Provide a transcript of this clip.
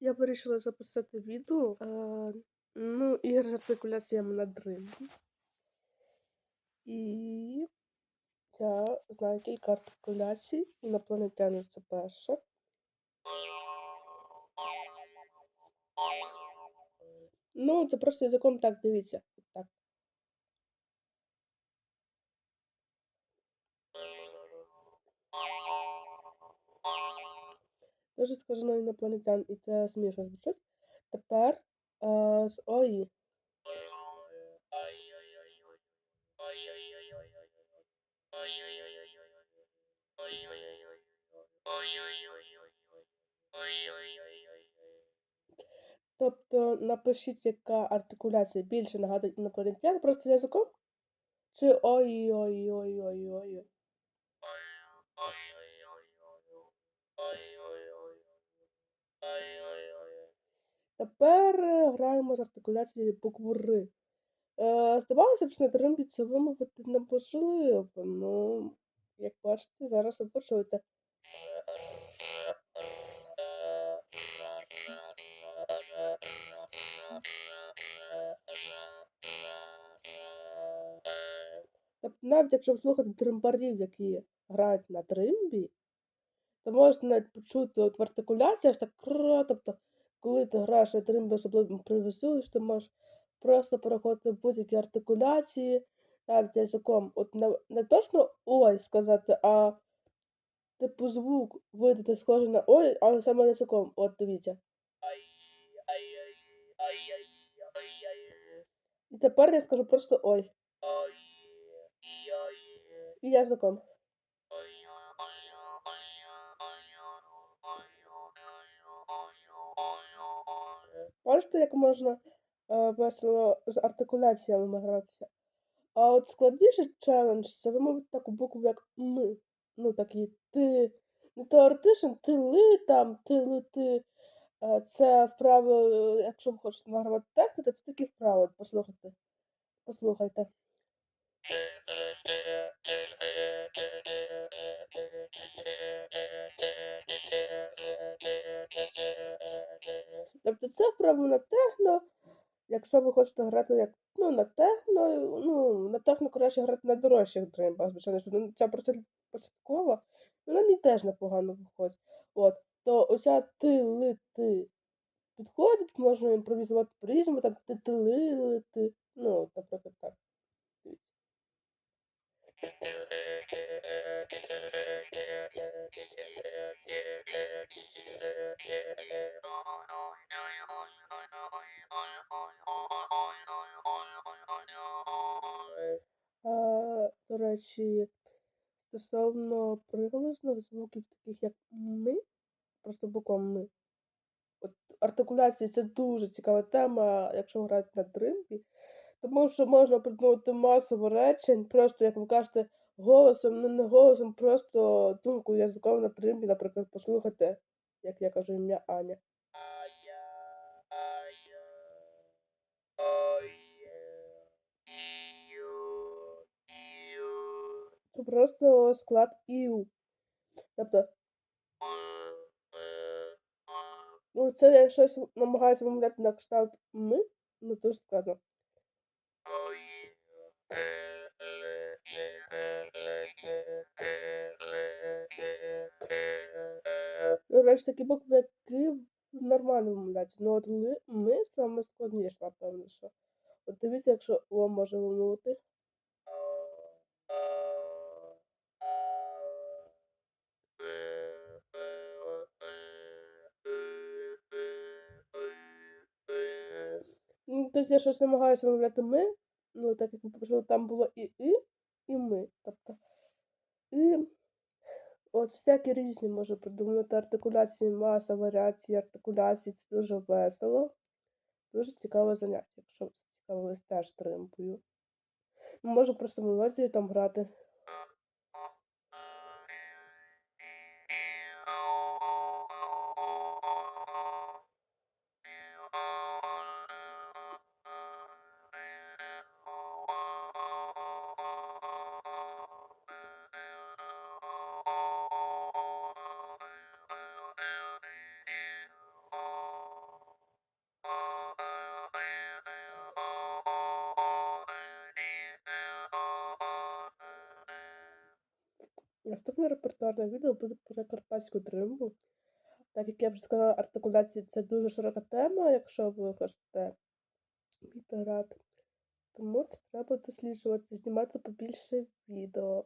Я вирішила записати відео. Е, ну, і з артикуляціями на дримбі. І я знаю кілька артикуляцій. Інопланетяни це перше. Ну, це просто язиком так дивіться. Так. Дуже схоже на інопланетян, і це смішно звучить. Тепер е, з ОІ. Тобто напишіть, яка артикуляція більше нагадує інопланетян, просто язиком? Чи ой ой ой ой ой Тепер е, граємо з артикуляцією букву Р. Е, здавалося б, що на дримбі це вимовити неможливо. Ну, як бачите, зараз ви почуєте. Навіть якщо слухати дримбарів, які грають на дримбі, то можна навіть почути от в артикуляції аж так кра, тобто, коли ти граєш на дримбі, особливо імпровізуєш, ти можеш просто переходити в будь-які артикуляції, навіть язиком. От не, не точно ой сказати, а типу звук видати схожий на ой, але саме язиком. От дивіться. І тепер я скажу просто ой. І язиком. Бачите, як можна е, весело з артикуляціями гратися. А от складніший челендж це вимовити таку букву, як ми. Ну, такі ти. Не теоретично, ти ли там, ти ли ти. Е, Це вправо, якщо ви хочете награвати техніку, це такі вправи. Послухайте. Послухайте. Тобто це вправо на техно. Якщо ви хочете грати як ну, на техно, ну, на техно краще грати на дорожчих дримбах, звичайно, що ця просто початкова, вона не теж непогано виходить. От, то оця ти ли ти підходить, можна імпровізувати по-різному, там ти ти ли ти. Ну, наприклад, так. А, до речі, стосовно приголосних звуків, таких як ми, просто буква ми. От артикуляція це дуже цікава тема, якщо грати на дримбі. Тому що можна придумати масово речень, просто, як ви кажете, голосом, ну не голосом, просто думкою язиком на дримбі, наприклад, послухайте, як я кажу ім'я Аня. Просто склад іу. Тобто, ну це щось намагаюся вимовляти на кшталт ми, ну дуже складно. До речі, такі букви, які нормально вимовляються. Ну от ли, ми саме складніше, напевно, що. От дивіться, якщо О може вимовити. Тобто я щось намагаюся вимовляти ми, ну так як ми почули, там було і і, і ми. Тобто. І от всякі різні можу придумати артикуляції, маса, варіації, артикуляції. Це дуже весело. Дуже цікаве заняття, якщо цікавилось, теж тримпою. Можу просто мелодію там грати. Наступне репертуарне відео буде про карпатську тримбу. Так як я вже сказала, артикуляція це дуже широка тема, якщо ви хочете грати. Тому це треба досліджувати, знімати побільше відео.